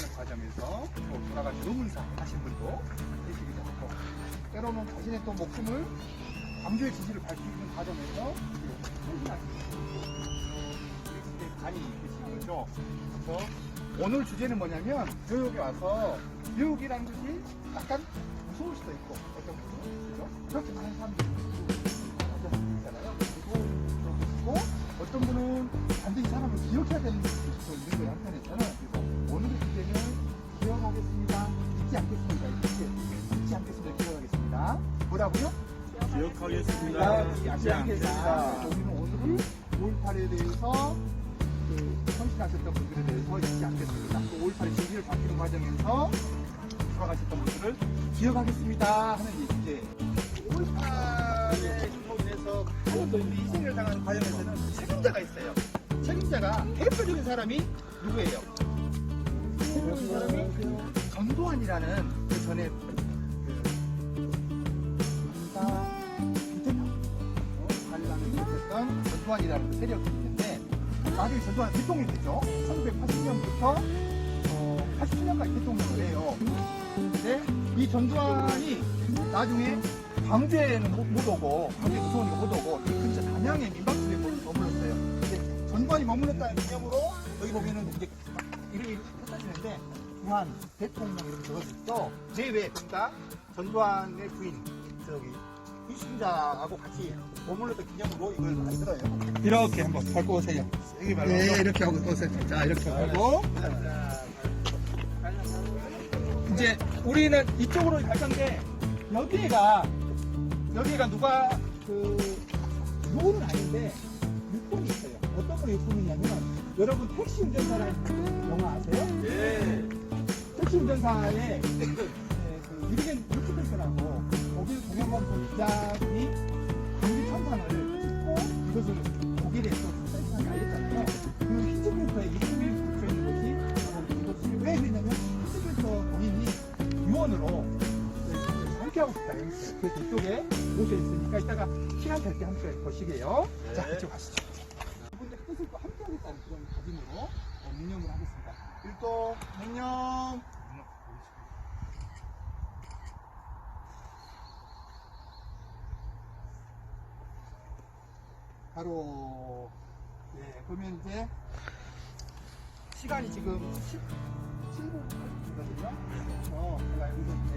진행하는 과정에서 또 돌아가신 의문사 하신 분도 계시기도 하고 때로는 자신의 또 목숨을 광주의 진실을 밝히는 과정에서 많이 계시는 거죠. 그래서 오늘 주제는 뭐냐면 교육에 와서 교육이라는 것이 약간 무서울 수도 있고 어떤 분은 그죠? 그렇게 많은 사람들이 있잖아요. 그리고 그렇고 어떤 분은 반드시 사람을 기억해야 되는 수도 있는 거예요 한편에서는 오늘의 주제는 기억하겠습니다 잊지 않겠습니다 이렇게 잊지 않겠습니다 기억하겠습니다 뭐라고요? 기억하겠습니다. 잊지 않겠습니다 우리는 오늘 5.18에 대해서 그 헌신하셨던 분들에 대해서 잊지 않겠습니다 또 5.18의 진리를 밝히는 과정에서 돌아가셨던 분들을 기억하겠습니다 하는 이 주제 5.18의 행동으로 인해서 많은 분들이 희생을 당하는 과정에서는 책임자가 있어요. 책임자가 대표적인 사람이 누구예요? 대표적인 사람이 전두환이라는 그 전에 관리를 일으켰던 전두환이라는 그 세력이 있는데 나중에 전두환 대통령이 됐죠. 1980년부터 어, 87년까지 대통령을 해요. 근데 이 전두환이 나중에 광주에는 못, 못 오고 광주에 무서우니까 못 오고 그 근처 담양에 민박집에 머물렀어요. 근데 전두환이 머물렀다는 개념으로 여기 보면은 이제 흩어지는데 주한 대통령 이렇게 적어져 있죠. 제외 그러니까 전두환의 부인 저기 유신자하고 같이 머물렀던 기념으로 이걸 만들어요. 이렇게 한번 밟고 오세요. 여기 밟고. 네, 이렇게 하고 오세요. 자, 이렇게 밟고. 이제 우리는 이쪽으로 갈 건데 여기가 여기가 누가 그 누구는 아닌데 육군이 있어요. 어떤 분 육군이냐면 여러분 택시 운전사라는 영화 아세요? 예. 택시 운전사에 네, 그 유리겐 유튜브라고 거기 동영상 기자들이 강기 천상을 찍고 이것을 독일에 또 센스하게 알렸잖아요. 그 히즈빌터에 이름이 붙여 있는 것이 바로 이것이 왜 그러냐면 히즈빌터 본인이 유언으로 함께 하고 싶다 이랬어요. 그래서 이쪽에 모셔 있으니까 이따가 시간 될 때 함께 보시게요. 자, 네. 이쪽 가시죠. 함께하겠다는 그런 다짐으로 어, 맹령을 하겠습니다. 일도 맹령. 바로 네 그러면 이제 시간이 지금 17분이거든요. 그래서 제가 여기서 이제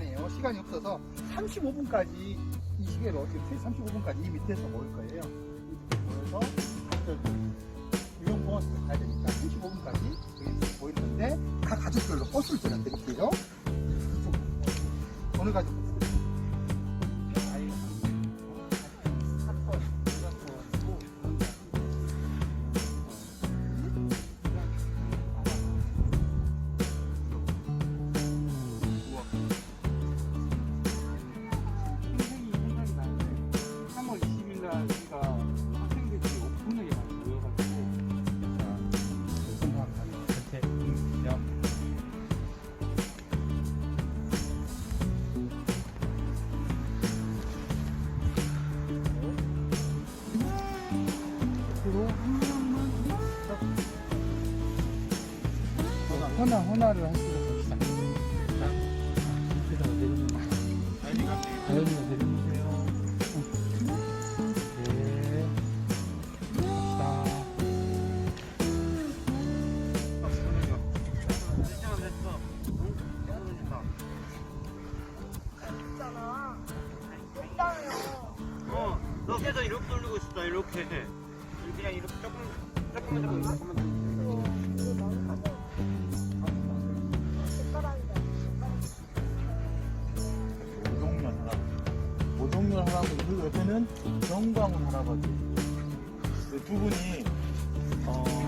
안 해요. 시간이 없어서 35분까지 이 시계로 지금 35분까지 이 밑에서 모일 거예요. 모여서 저기 유용공원으로 가야 되니까 35분까지 여기 모이는데 각 가족별로 버스를 전해드릴게요. 헌화, 헌화를 하시도 정광훈 할아버지. 그두 분이, 어,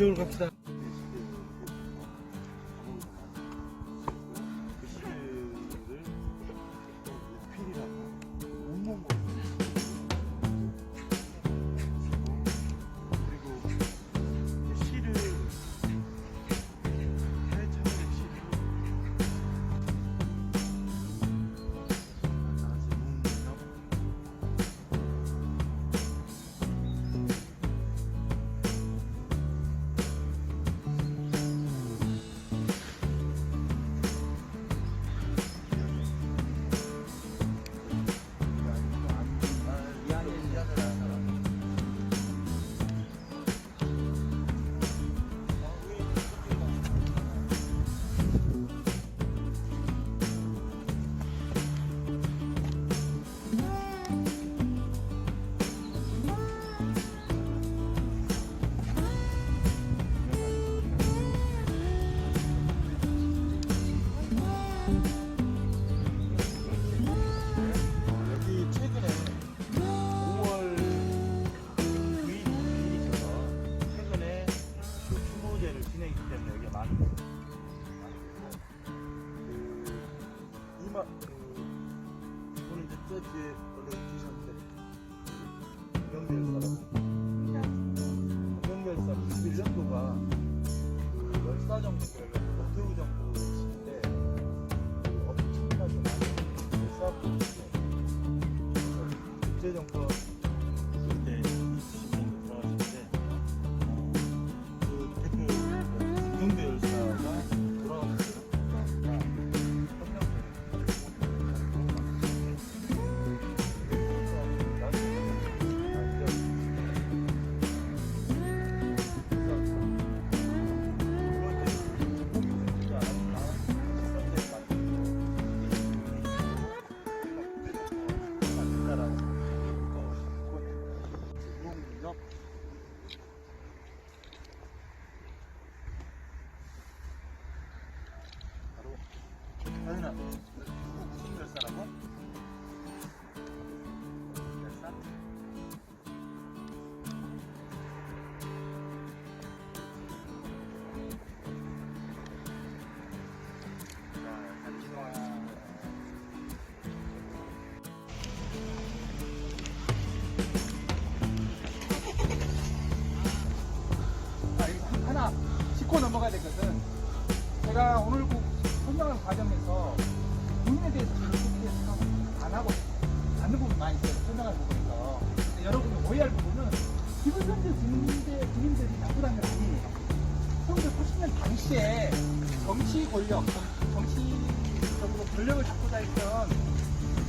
이쪽으로 갑시다. 열사라고? 열사? 아, 이거 하나 짚고 넘어가야 되거든. 제가 오늘 그 설명을 과정에서 본인에 대해서 잘 소개해서 안 하고 않는 부분이 많이 있어요. 설명을 보면서. 근데 여러분이 오해할 부분은 기본 현재 주민들, 주민들이 아니에요. 1980년 당시에 정치 권력, 정- 정치적으로 권력을 잡고 다녔던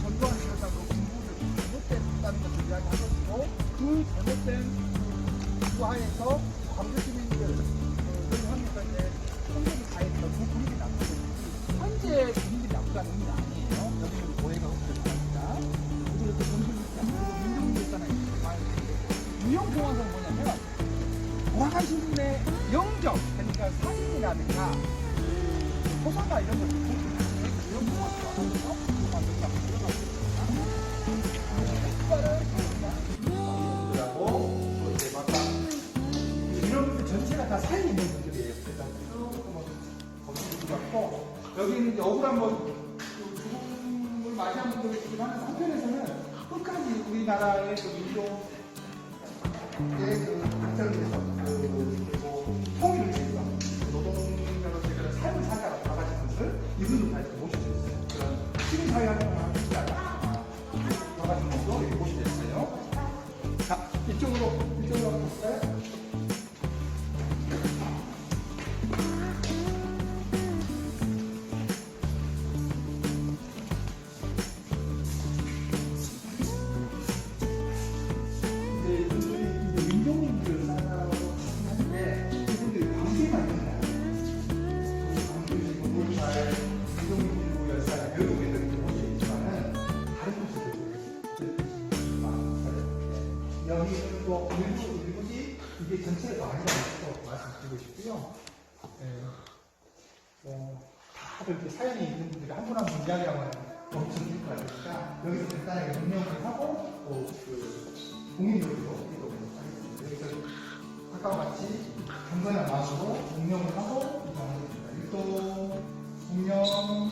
전두환 위원장으로 공부를 잘못됐다는 것을 이야기한 것이고 그 잘못된 구하에서 광주 시민들 주민들이 나쁘다는 의미는 아니에요. 여기는 오해가 없을 겁니다. 그리고 이렇게 많이 있는데 무형공화국 뭐냐면 돌아가신 분의 영적 그러니까 사진이라든가 그 호사가 이런 다 사이 있는 억울한 뭐 맞이한 분들이긴 하는 한편에서는 끝까지 우리나라의 그 민족 의 그 발전을 위해서 그 뭐, 통일을 위해서 노동자로서의 삶을 살다가 돌아가신 분들 이분들 다 이렇게 모셔졌어요. 그런 시민사회 활동을 아까와 같이 경건한 마음으로 공명을 하고 이동하겠습니다. 일동 공명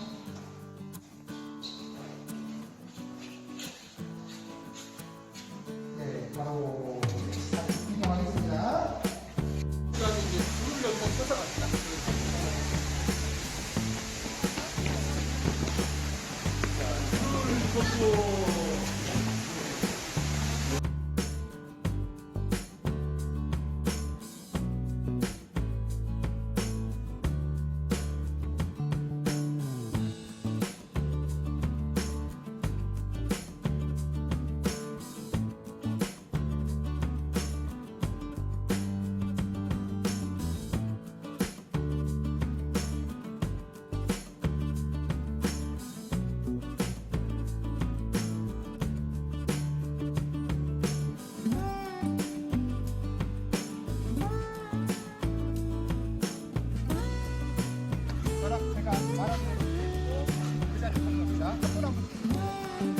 제가 말한 대로 그 자리에 선 겁니다. 한분 한 분.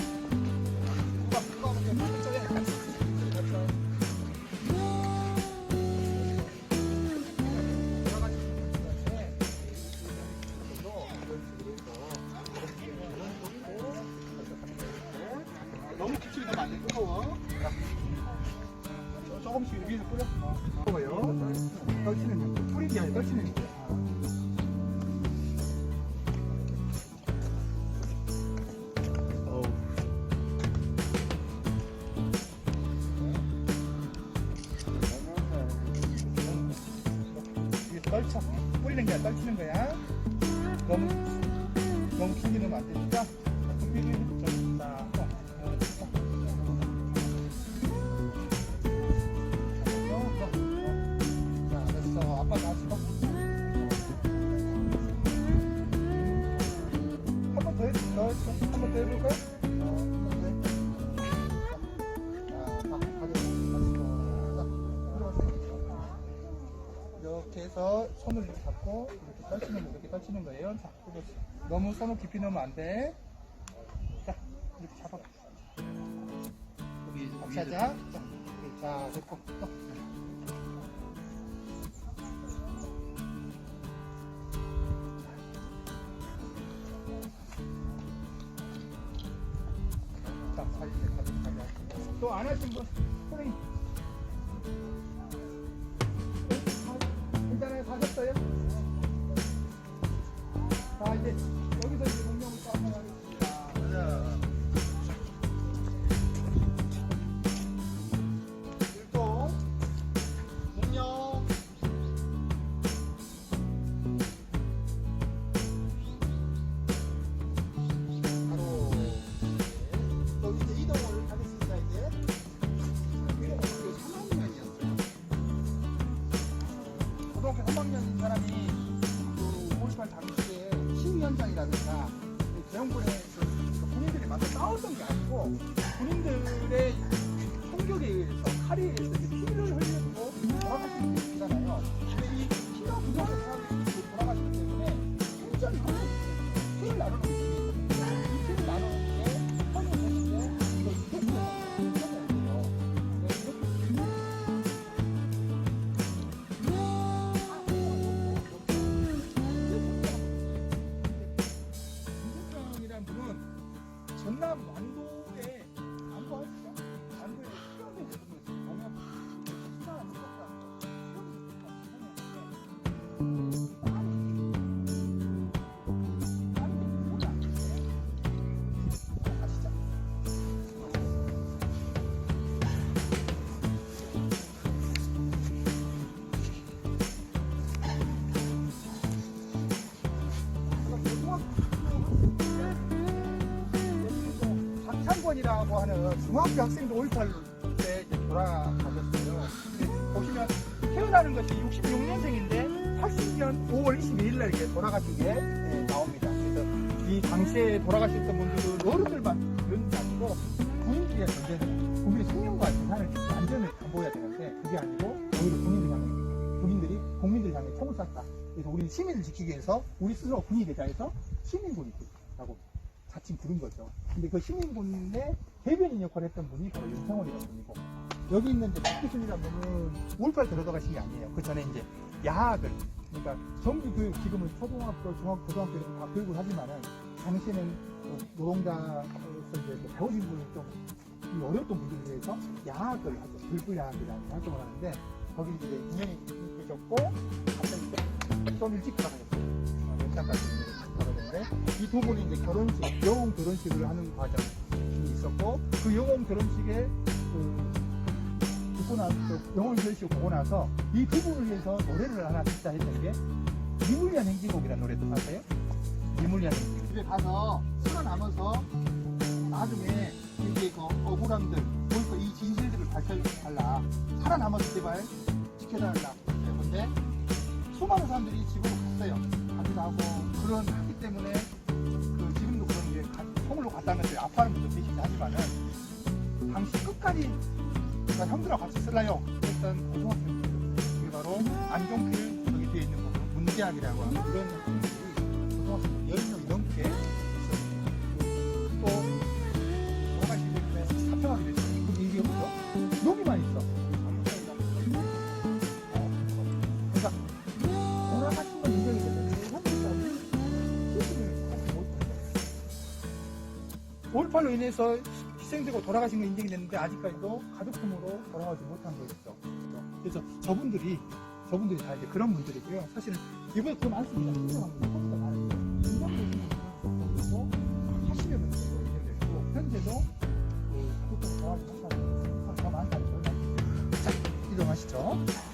게 아니라 떨치는 거야? 너무 너무 넣으면 안 되니까 손을 이렇게 잡고 이렇게 떨치는 거, 이렇게 떨치는 거예요. 자, 그리고 너무 손을 깊이 넣으면 안 돼. 자, 이렇게 잡아. 같이 하자. 자, 이렇게. 자, 됐고. 또. 고등학교 3학년인 사람이 그5.18 당시에 시위현장이라든가 그 재형군의 그, 그 군인들이 맞서 싸웠던 게 아니고 군인들의 총격에 의해서 칼에 의해서 피를 흘리고 돌아가시는 게 있잖아요. 근데 이 피가 부족한 사람들이 창권이라고 하는 중학교 학생도 5.18 때 돌아가셨어요. 근데 보시면 태어나는 것이 66년생인데 80년 5월 22일 날 이렇게 돌아가신 게 예, 나옵니다. 그래서 이 당시에 돌아가셨던 분들은 어른들만 그런 게 아니고 군인들의 존재는 국민의 생명과 재산을 안전을 담보해야 되는데 그게 아니고 오히려 군인들 향해 군인들이 국민들 향해 총을 쐈다 그래서 우리는 시민을 지키기 위해서 우리 스스로 군인이 되자 해서 시민군이라고 자칭 부른 거죠. 근데 그 시민군의 대변인 역할을 했던 분이 바로 윤상원이라는 분이고 여기 있는 이제 박기순이라는 분은 5.18 들어가신 게 아니에요. 그 전에 이제 야학을 그러니까 정규 교육 지금은 초등학교, 중학교, 고등학교 이렇게 다 교육을 하지만은 당시에는 그 노동자로서 이제 그 배우신 분이 좀 어려웠던 분들에 대해서 야학을 하죠. 불불야학이라는 활동을 하는데 거기 이제 인연이 있으셨고 갑자기 좀- 좀 일찍 돌아가셨어요. 어, 연장까지 돌아가셨는데 이두 분이 이제 결혼식, 영혼 결혼식을 하는 과정이 있었고 그 영혼 결혼식에 그 듣고 나서 영혼 결혼식을 보고 나서 이두 분을 위해서 노래를 하나 듣자 했던 게 미물리한 행진곡이라는 노래도 아세요? 미물리한 행진곡. 집에 가서 살아남아서 나중에 이게 그 억울함들, 보니까 이 진실들을 밝혀달라. 살아남아서 제발 지켜달라. 근데 수많은 사람들이 집으로 갔어요. 가기도 하고 그런 갔다면서 아파하는 분도 계시긴 하지만은 당시 끝까지 나 형들하고 같이 쓸라요. 했던 고등학생들. 그게 바로 안종필 저기 뒤에 있는 거 문대학이라고 하는 그런 5.18로 인해서 희생되고 돌아가신 건 인정이 됐는데 아직까지도 가족품으로 돌아가지 못한 거였죠. 그래서 저분들이 저분들이 다 이제 그런 분들이고요. 사실은 이번에 더 많습니다. 인정합니다. 조금 더 많아요. 인정되시는 분들도 80여 명 정도 인정됐고 현재도 그 가족품 돌아가지 못하는 분이 더 많다는. 자, 이동하시죠.